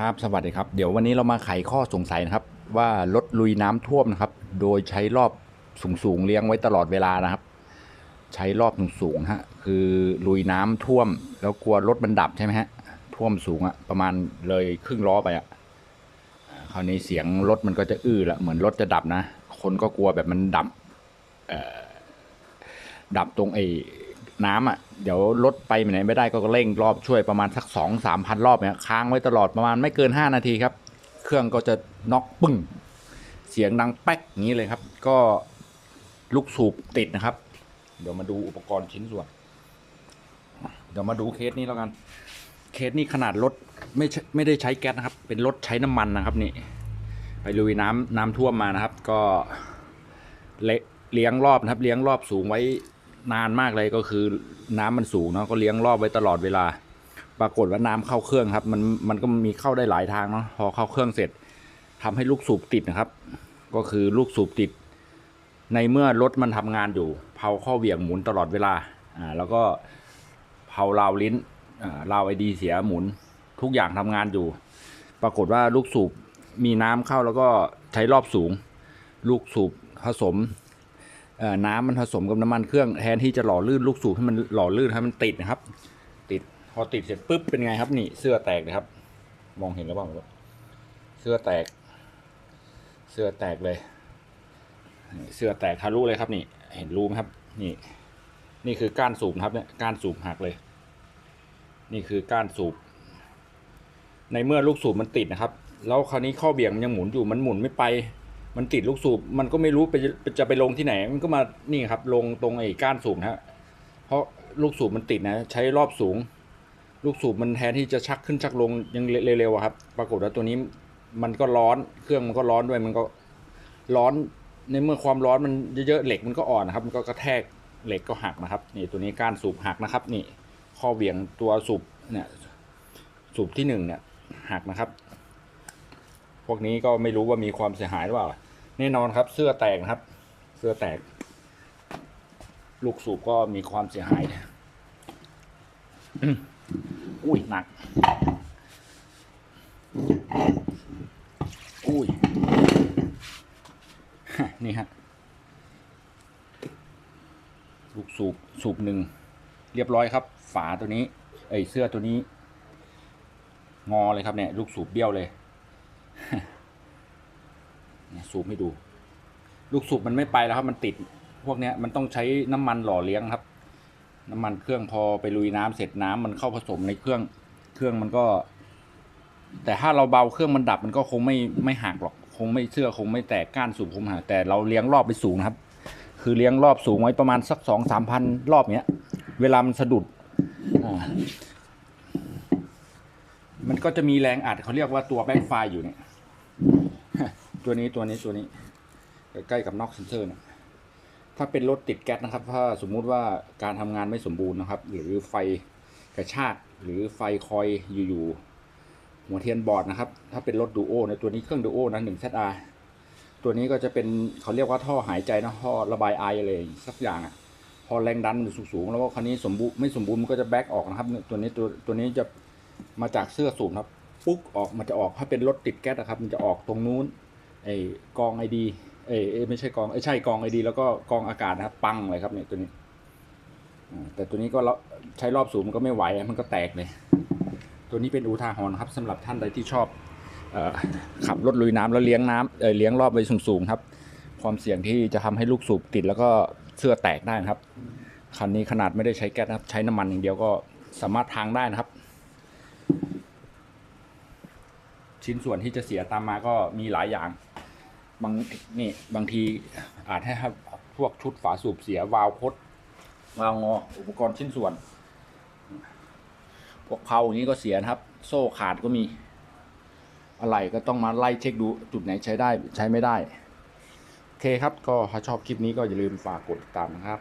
ครับ สวัสดีครับ เดี๋ยววันนี้เรามาไขข้อสงสัยนะครับ ว่ารถลุยน้ำท่วมนะครับ โดยใช้รอบสูงๆเลี้ยงไว้ตลอดเวลานะครับ ใช้รอบสูงๆฮะคือลุยน้ำท่วม แล้วกลัวรถมันดับใช่ไหมฮะท่วมสูงอะประมาณเลยครึ่งล้อไปอะคราวนี้เสียงรถมันก็จะอื้อละเหมือนรถจะดับนะ คนก็กลัวแบบมันดับดับตรงไอ้ น้ำอะเดี๋ยวรถไปไหนไม่ได้ก็เร่งรอบช่วยประมาณสักสองสามพันรอบเนี่ยค้างไว้ตลอดประมาณไม่เกินห้านาทีครับ เครื่องก็จะน็อกปึ้ง เสียงดังแป๊กอย่างนี้เลยครับ ก็ลูกสูบติดนะครับ เดี๋ยวมาดูอุปกรณ์ชิ้นส่วน เดี๋ยวมาดูเคสนี้แล้วกัน เคสนี้ขนาดรถไม่ใช่ไม่ได้ใช้แก๊สนะครับ เป็นรถใช้น้ำมันนะครับนี่ ไปลุยน้ำน้ำท่วมมานะครับ ก็เลเลี้ยงรอบนะครับ เลี้ยงรอบสูงไว้ นานมากเลยก็คือน้ำมันสูงเนาะก็เลี้ยงรอบไว้ตลอดเวลา ปรากฏว่าน้ำเข้าเครื่องครับมันมันก็มีเข้าได้หลายทางเนาะพอเข้าเครื่องเสร็จทำให้ลูกสูบติดนะครับ ก็คือลูกสูบติด ในเมื่อรถมันทำงานอยู่ เผาข้อเหวี่ยงหมุนตลอดเวลาอ่าแล้วก็เผาราวลิ้นอ่าราวไอดีเสียหมุนทุกอย่างทำงานอยู่ ปรากฏว่าลูกสูบมีน้ำเข้าแล้วก็ใช้รอบสูง ลูกสูบผสม น้ำมันผสมกับน้ำมันเครื่องแทนที่จะหล่อลื่นลูกสูบให้มันหล่อลื่นให้มันติดนะครับ ติดพอติดเสร็จปุ๊บเป็นไงครับนี่เสื้อแตกนะครับ มองเห็นหรือเปล่าเสื้อแตก เสื้อแตกเลย เสื้อแตกทะลุเลยครับนี่ เห็นรูไหมครับ นี่ นี่คือก้านสูบนะครับเนี่ยก้านสูบหักเลย นี่คือก้านสูบ ในเมื่อลูกสูบมันติดนะครับ แล้วคราวนี้ข้อเบี่ยงมันยังหมุนอยู่มันหมุนไม่ไป มันติดลูกสูบมันก็ไม่รู้ไปจะไปลงที่ไหน มันก็มานี่ครับ ลงตรงไอ้ก้านสูบนะเพราะลูกสูบมันติดนะ ใช้รอบสูง ลูกสูบมันแทนที่จะชักขึ้นชักลงยังเร็วๆครับ ปรากฏว่าตัวนี้มันก็ร้อนเครื่องมันก็ร้อนด้วยมันก็ร้อนในเมื่อความร้อนมันเยอะๆเหล็กมันก็อ่อนนะครับ มันก็กระแทกเหล็กก็หักนะครับ นี่ตัวนี้ก้านสูบหักนะครับ นี่ข้อเบี่ยงตัวสูบเนี่ยสูบที่หนึ่งเนี่ยหักนะครับ พวกนี้ก็ไม่รู้ว่ามีความเสียหายหรือเปล่าแน่นอนครับ เสื้อแตกนะครับ เสื้อแตก ลูกสูบก็มีความเสียหายอุ้ยหนัก อุ้ยนี่ฮะลูกสูบสูบหนึ่งเรียบร้อยครับ ฝาตัวนี้ เอ้ยเสื้อตัวนี้ งอเลยครับเนี่ย ลูกสูบเบี้ยวเลย เนี่ยสูบให้ดู ลูกสูบมันไม่ไปแล้วครับ มันติดพวกเนี้ยมันต้องใช้น้ำมันหล่อเลี้ยงครับ น้ำมันเครื่องพอไปลุยน้ำเสร็จน้ำมันเข้าผสมในเครื่องเครื่องมันก็ แต่ถ้าเราเบาเครื่องมันดับมันก็คงไม่ไม่หักหรอก คงไม่เสื้อคงไม่แตกก้านสูบคงหักแต่เราเลี้ยงรอบไปสูงครับ คือเลี้ยงรอบสูงไว้ประมาณสักสองสามพันรอบเนี้ย เวลามันสะดุดอ่ามันก็จะมีแรงอัดเขาเรียกว่าตัวแบ็คไฟอยู่เนี่ย ตัวนี้ตัวนี้ตัวนี้ใกล้ๆกับน็อกเซนเซอร์นี่ยถ้าเป็นรถติดแก๊สนะครับ ถ้าสมมุติว่าการทำงานไม่สมบูรณ์นะครับ หรือไฟกระชากหรือไฟคอยอยู่ๆหัวเทียนบอร์ดนะครับ ถ้าเป็นรถดูโอในตัวนี้เครื่องดูโอนะหนึ่ง ZR ตัวนี้ก็จะเป็นเขาเรียกว่าท่อหายใจนะท่อระบายไออะไรสักอย่างอะพอแรงดันมันสูงๆแล้วก็คันนี้สมบูรณ์ไม่สมบูรณ์มันก็จะแบ็กออกนะครับ ตัวนี้ตัวตัวนี้จะมาจากเสื้อสูบครับ ปุ๊กออกมันจะออกถ้าเป็นรถติดแก๊สนะครับ มันจะออกตรงนู้น ไอ้กองไอดีเอ้ยเอ้ยไม่ใช่กองไอ้ใช่กองไอดีแล้วก็กองอากาศนะครับปังเลยครับเนี่ยตัวนี้แต่ตัวนี้ก็ใช้รอบสูงมันก็ไม่ไหวมันก็แตกเลย ตัวนี้เป็นอุทาหรณ์ครับสำหรับท่านใดที่ชอบอขับรถลุยน้ำแล้วเลี้ยงน้ำเออเลี้ยงรอบไปสูงๆครับ ความเสี่ยงที่จะทำให้ลูกสูบติดแล้วก็เสื้อแตกได้นะครับคันนี้ขนาดไม่ได้ใช้แก๊สนะครับ ใช้น้ำมันอย่างเดียวก็สามารถทางได้นะครับ ชิ้นส่วนที่จะเสียตามมาก็มีหลายอย่าง บางนี่บางทีอาจให้ครับพวกชุดฝาสูบเสียวาล์วพดวาล์วงออุปกรณ์ชิ้นส่วน พวกเพลาอย่างนี้ก็เสียนะครับ โซ่ขาดก็มี อะไรก็ต้องมาไล่เช็คดูจุดไหนใช้ได้ใช้ไม่ได้ โอเคครับก็ถ้าชอบคลิปนี้ก็อย่าลืมฝากกดติดตามนะครับ